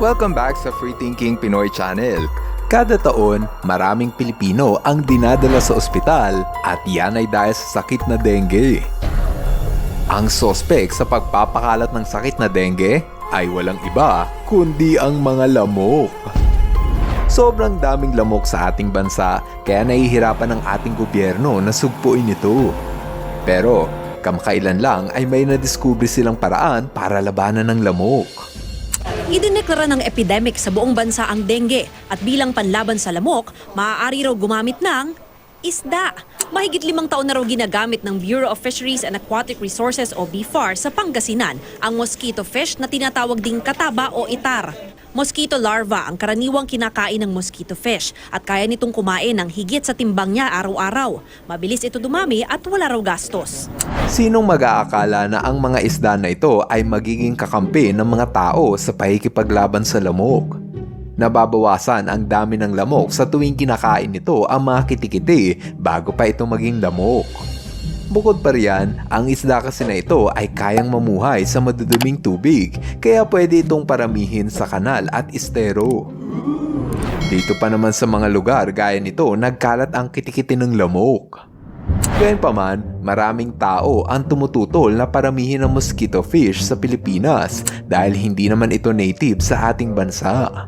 Welcome back sa Free Thinking Pinoy Channel. Kada taon, maraming Pilipino ang dinadala sa ospital at yan ay dahil sa sakit na dengue. Ang sospek sa pagpapakalat ng sakit na dengue ay walang iba kundi ang mga lamok. Sobrang daming lamok sa ating bansa kaya nahihirapan ng ating gobyerno na sugpuin ito. Pero kamakailan lang ay may nadiskubre silang paraan para labanan ng lamok. Idineklara ng epidemic sa buong bansa ang dengue at bilang panlaban sa lamok, maaari raw gumamit ng isda. Mahigit limang taon na raw ginagamit ng Bureau of Fisheries and Aquatic Resources o BFAR sa Pangasinan ang mosquito fish na tinatawag ding kataba o itar. Mosquito larva ang karaniwang kinakain ng mosquito fish at kaya nitong kumain ng higit sa timbang niya araw-araw. Mabilis ito dumami at wala raw gastos. Sinong mag-aakala na ang mga isda na ito ay magiging kakampi ng mga tao sa pakikipaglaban sa lamok? Nababawasan ang dami ng lamok sa tuwing kinakain nito ang mga kitikiti bago pa ito maging lamok. Bukod pa riyan, ang isda kasi na ito ay kayang mamuhay sa maduduming tubig kaya pwede itong paramihin sa kanal at estero. Dito pa naman sa mga lugar gaya nito nagkalat ang kitikiti ng lamok. Gayunpaman, maraming tao ang tumututol na paramihin ang mosquito fish sa Pilipinas dahil hindi naman ito native sa ating bansa.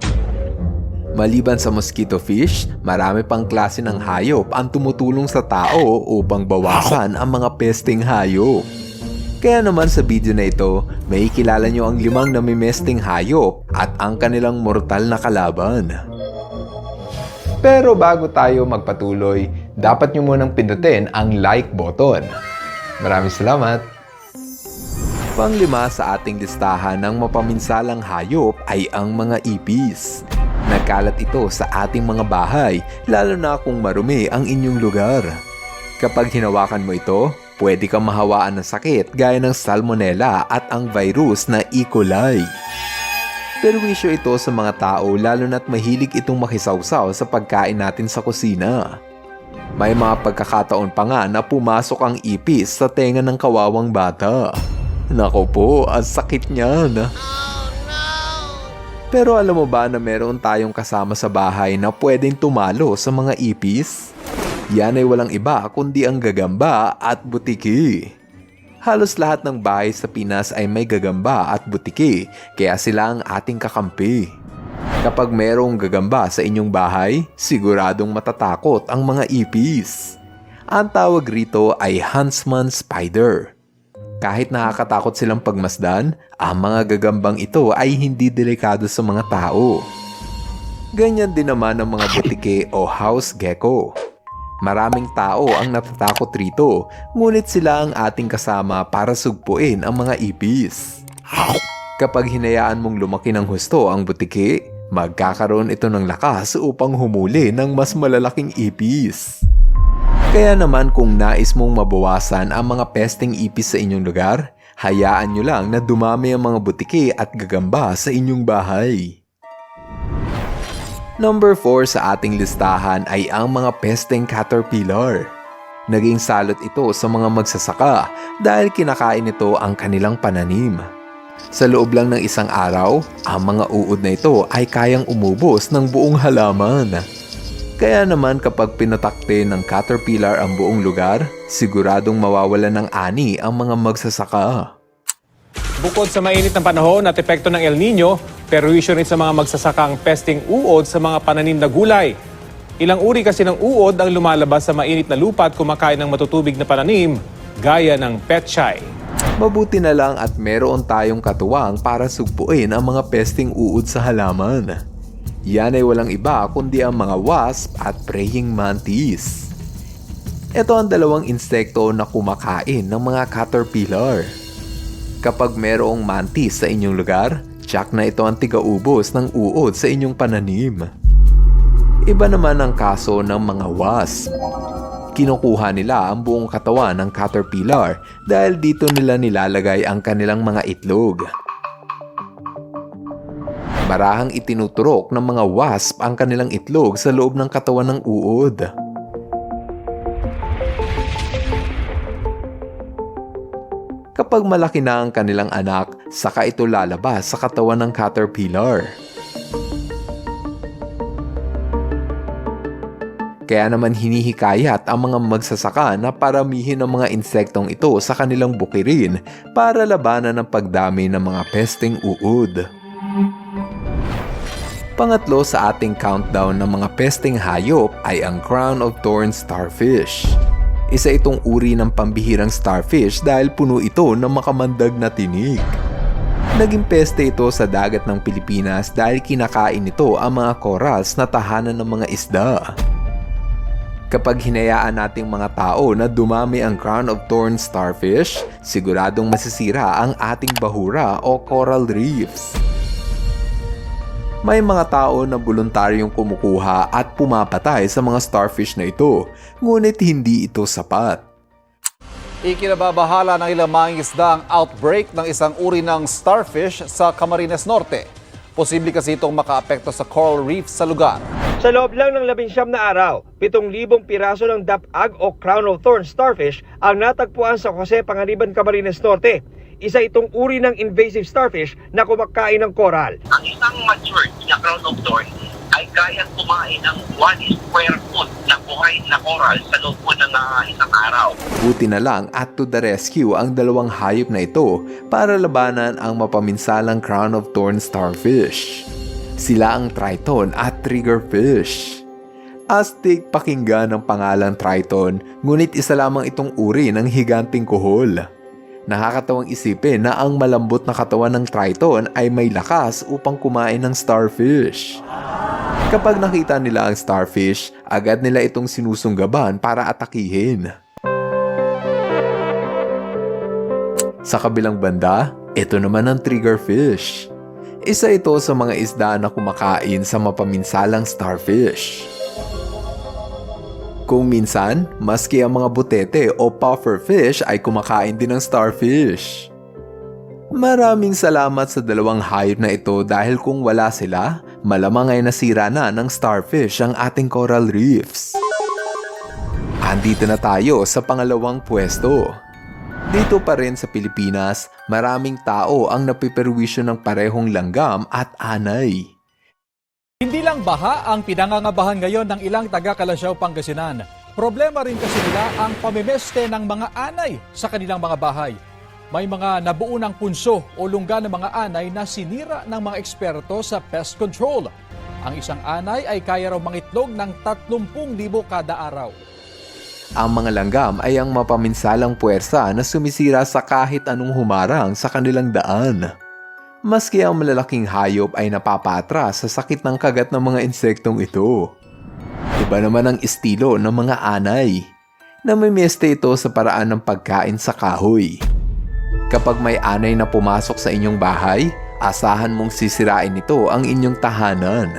Maliban sa mosquito fish, marami pang klase ng hayop ang tumutulong sa tao upang bawasan ang mga pesting hayop. Kaya naman sa video na ito, may kilala nyo ang limang namimesting hayop at ang kanilang mortal na kalaban. Pero bago tayo magpatuloy, dapat nyo munang pindutin ang like button. Maraming salamat! Panglima sa ating listahan ng mapaminsalang hayop ay ang mga ipis. Nagkalat ito sa ating mga bahay, lalo na kung marumi ang inyong lugar. Kapag hinawakan mo ito, pwede kang mahawaan ng sakit gaya ng salmonella at ang virus na E. coli. Perwisyo ito sa mga tao lalo na't mahilig itong makisawsaw sa pagkain natin sa kusina. May mga pagkakataon pa nga na pumasok ang ipis sa tenga ng kawawang bata. Nako po, ang sakit niyan. Pero alam mo ba na meron tayong kasama sa bahay na pwedeng tumalo sa mga ipis? Yan ay walang iba kundi ang gagamba at butiki. Halos lahat ng bahay sa Pinas ay may gagamba at butiki, kaya sila ang ating kakampi. Kapag merong gagamba sa inyong bahay, siguradong matatakot ang mga ipis. Ang tawag rito ay Huntsman Spider. Kahit nakakatakot silang pagmasdan, ang mga gagambang ito ay hindi delikado sa mga tao. Ganyan din naman ang mga butike o house gecko. Maraming tao ang natatakot rito, ngunit sila ang ating kasama para sugpuin ang mga ipis. Kapag hinayaan mong lumaki ng husto ang butike, magkakaroon ito ng lakas upang humuli ng mas malalaking ipis. Kaya naman kung nais mong mabawasan ang mga pesting ipis sa inyong lugar, hayaan nyo lang na dumami ang mga butike at gagamba sa inyong bahay. Number 4 sa ating listahan ay ang mga pesteng caterpillar. Naging salot ito sa mga magsasaka dahil kinakain ito ang kanilang pananim. Sa loob lang ng isang araw, ang mga uod na ito ay kayang umubos ng buong halaman. Kaya naman kapag pinatakte ng caterpillar ang buong lugar, siguradong mawawalan ng ani ang mga magsasaka. Bukod sa mainit na panahon at epekto ng El Nino, perwisyo rin sa mga magsasakang pesting uod sa mga pananim na gulay. Ilang uri kasi ng uod ang lumalabas sa mainit na lupa at kumakain ng matutubig na pananim, gaya ng petchay. Mabuti na lang at meron tayong katuwang para sugpuin ang mga pesting uod sa halaman. Yan ay walang iba kundi ang mga wasp at praying mantis. Ito ang dalawang insekto na kumakain ng mga caterpillar. Kapag merong mantis sa inyong lugar, tsak na ito ang tigaubos ng uod sa inyong pananim. Iba naman ang kaso ng mga wasp. Kinukuha nila ang buong katawan ng caterpillar dahil dito nila nilalagay ang kanilang mga itlog. Marahang itinuturok ng mga wasp ang kanilang itlog sa loob ng katawan ng uod. Kapag malaki na ang kanilang anak, saka ito lalabas sa katawan ng caterpillar. Kaya naman hinihikayat ang mga magsasaka na paramihin ang mga insektong ito sa kanilang bukirin para labanan ang pagdami ng mga pesteng uod. Pangatlo sa ating countdown ng mga pesteng hayop ay ang Crown of Thorns Starfish. Isa itong uri ng pambihirang starfish dahil puno ito ng makamandag na tinig. Naging peste ito sa dagat ng Pilipinas dahil kinakain nito ang mga corals na tahanan ng mga isda. Kapag hinayaan nating mga tao na dumami ang crown of thorns starfish, siguradong masisira ang ating bahura o coral reefs. May mga tao na voluntaryong kumukuha at pumapatay sa mga starfish na ito, ngunit hindi ito sapat. Ikinababahala ng ilang mga isda ang outbreak ng isang uri ng starfish sa Camarines Norte. Posible kasi itong makaapekto sa coral reef sa lugar. Sa loob lang ng labinsyam na araw, 7,000 piraso ng dapag o crown of thorns starfish ang natagpuan sa Jose Panganiban, Camarines Norte. Isa itong uri ng invasive starfish na kumakain ng coral. ang isang matured na crown of thorns ay kayang kumain ng 1 square foot na buhay na coral sa loob po ng ah, isang araw. Buti na lang at to the rescue ang dalawang hayop na ito para labanan ang mapaminsalang crown of thorns starfish. Sila ang triton at triggerfish. Astig pakinggan ang pangalang triton, ngunit isa lamang itong uri ng higanting kuhol. Nakakatawang isipin na ang malambot na katawan ng triton ay may lakas upang kumain ng starfish. Kapag nakita nila ang starfish, agad nila itong sinusunggaban para atakihin. Sa kabilang banda, ito naman ang triggerfish. Isa ito sa mga isda na kumakain sa mapaminsalang starfish. Kung minsan, maski ang mga butete o pufferfish ay kumakain din ng starfish. Maraming salamat sa dalawang hayop na ito dahil kung wala sila, malamang ay nasira na ng starfish ang ating coral reefs. Andito na tayo sa pangalawang pwesto. Dito pa rin sa Pilipinas, maraming tao ang napiperwisyo ng parehong langgam at anay. Hindi lang baha ang pinangangabahan ngayon ng ilang taga Kalasyaw, Pangasinan. Problema rin kasi nila ang pamimeste ng mga anay sa kanilang mga bahay. May mga nabuo ng punso o lungga ng mga anay na sinira ng mga eksperto sa pest control. Ang isang anay ay kaya raw mangitlog ng 30,000 kada araw. Ang mga langgam ay ang mapaminsalang puwersa na sumisira sa kahit anong humarang sa kanilang daan. Maski ang malalaking hayop ay napapatras sa sakit ng kagat ng mga insektong ito. Iba naman ang estilo ng mga anay. Namimieste ito sa paraan ng pagkain sa kahoy. Kapag may anay na pumasok sa inyong bahay, asahan mong sisirain nito ang inyong tahanan.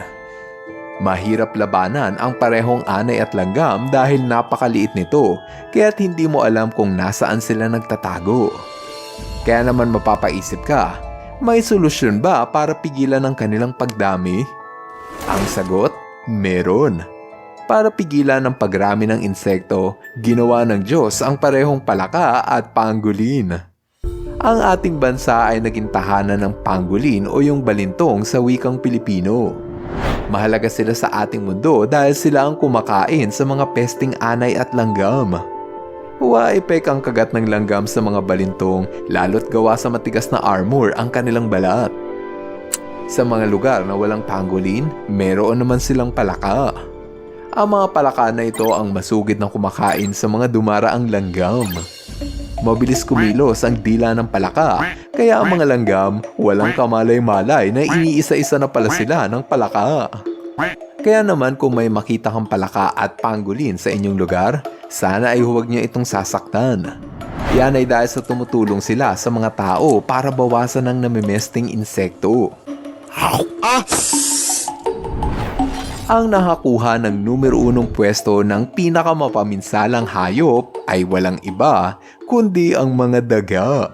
Mahirap labanan ang parehong anay at langgam dahil napakaliit nito kaya't hindi mo alam kung nasaan sila nagtatago. Kaya naman mapapaisip ka, may solusyon ba para pigilan ang kanilang pagdami? Ang sagot, meron. Para pigilan ang pagrami ng insekto, ginawa ng Diyos ang parehong palaka at pangolin. Ang ating bansa ay naging tahanan ng pangolin o yung balintong sa wikang Pilipino. Mahalaga sila sa ating mundo dahil sila ang kumakain sa mga pesting anay at langgam. Huwa-epek ang kagat ng langgam sa mga balintong lalo't gawa sa matigas na armor ang kanilang balat. Sa mga lugar na walang pangolin, meron naman silang palaka. Ang mga palaka na ito ang masugid na kumakain sa mga dumaraang langgam. Mabilis kumilos ang dila ng palaka, kaya ang mga langgam walang kamalay-malay na iniisa-isa na pala sila ng palaka. Kaya naman kung may makita kang palaka at pangolin sa inyong lugar, sana ay huwag niyo itong sasaktan. Yan ay dahil sa tumutulong sila sa mga tao para bawasan ang namimesting insekto. Ang nakakuha ng numero unong pwesto ng pinakamapaminsalang hayop ay walang iba kundi ang mga daga.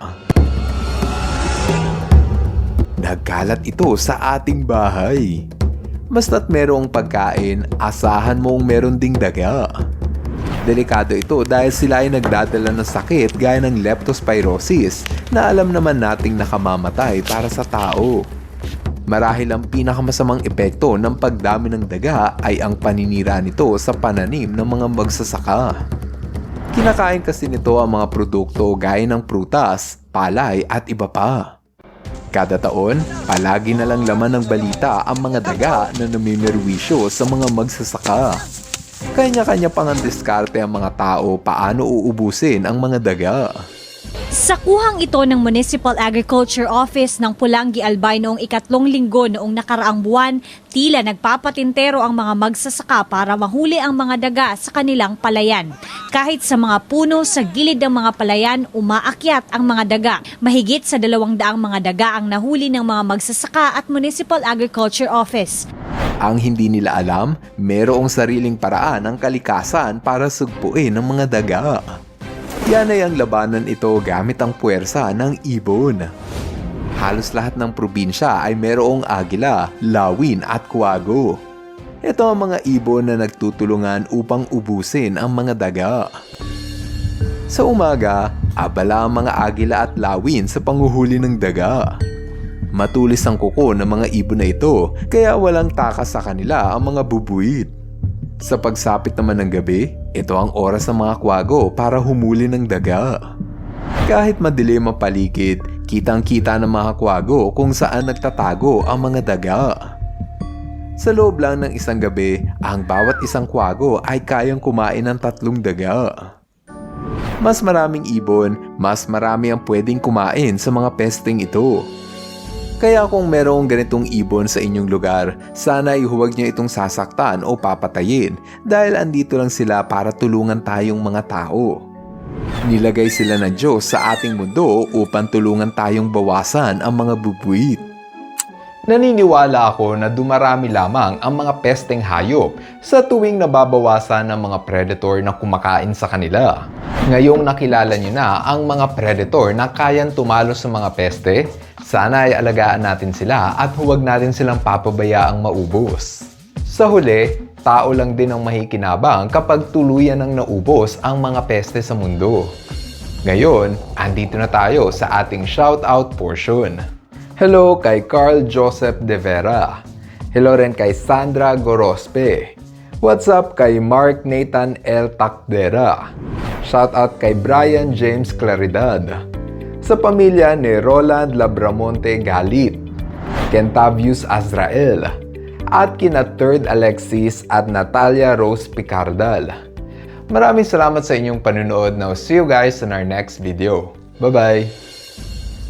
Nagkalat ito sa ating bahay. Basta't merong pagkain, asahan mong meron ding daga. Delikado ito dahil sila ay nagdadala ng sakit gaya ng leptospirosis na alam naman nating nakamamatay para sa tao. Marahil ang pinakamasamang epekto ng pagdami ng daga ay ang paninira nito sa pananim ng mga magsasaka. Kinakain kasi nito ang mga produkto gaya ng prutas, palay at iba pa. Kada taon, palagi na lang laman ng balita ang mga daga na namimerwisyo sa mga magsasaka. Kanya-kanya pang ang diskarte ang mga tao paano uubusin ang mga daga. Sa kuhang ito ng Municipal Agriculture Office ng Pulangi Albay noong ikatlong linggo noong nakaraang buwan, tila nagpapatintero ang mga magsasaka para mahuli ang mga daga sa kanilang palayan. Kahit sa mga puno sa gilid ng mga palayan, umaakyat ang mga daga. Mahigit sa dalawang daang mga daga ang nahuli ng mga magsasaka at Municipal Agriculture Office. Ang hindi nila alam, merong sariling paraan ang kalikasan para sugpuin ang mga daga. Yan ay ang labanan ito gamit ang puwersa ng ibon. Halos lahat ng probinsya ay merong agila, lawin at kuwago. Ito ang mga ibon na nagtutulungan upang ubusin ang mga daga. Sa umaga, abala ang mga agila at lawin sa panguhuli ng daga. Matulis ang kuko ng mga ibon na ito kaya walang takas sa kanila ang mga bubuit. Sa pagsapit naman ng gabi, ito ang oras ng mga kwago para humuli ng daga. Kahit madilim ang paligid, kitang-kita ng mga kwago kung saan nagtatago ang mga daga. Sa loob lang ng isang gabi, ang bawat isang kwago ay kayang kumain ng tatlong daga. Mas maraming ibon, mas marami ang pwedeng kumain sa mga pesting ito. Kaya kung merong ganitong ibon sa inyong lugar, sana ay huwag niyo itong sasaktan o papatayin dahil andito lang sila para tulungan tayong mga tao. Nilagay sila ng Diyos sa ating mundo upang tulungan tayong bawasan ang mga bubuit. Naniniwala ako na dumarami lamang ang mga pesteng hayop sa tuwing nababawasan ng mga predator na kumakain sa kanila. Ngayong nakilala nyo na ang mga predator na kayang tumalo sa mga peste, sana ay alagaan natin sila at huwag natin silang papabayaang maubos. Sa huli, tao lang din ang mahikinabang kapag tuluyan ng naubos ang mga peste sa mundo. Ngayon, andito na tayo sa ating shoutout portion. Hello kay Carl Joseph De Vera. Hello rin kay Sandra Gorospe. What's up kay Mark Nathan L. Takdera. Shoutout kay Brian James Claridad. Sa pamilya ni Roland Labramonte Galit. Kentavius Azrael. At kina Third Alexis at Natalia Rose Picardal. Maraming salamat sa inyong panunood. Now, see you guys in our next video. Bye-bye!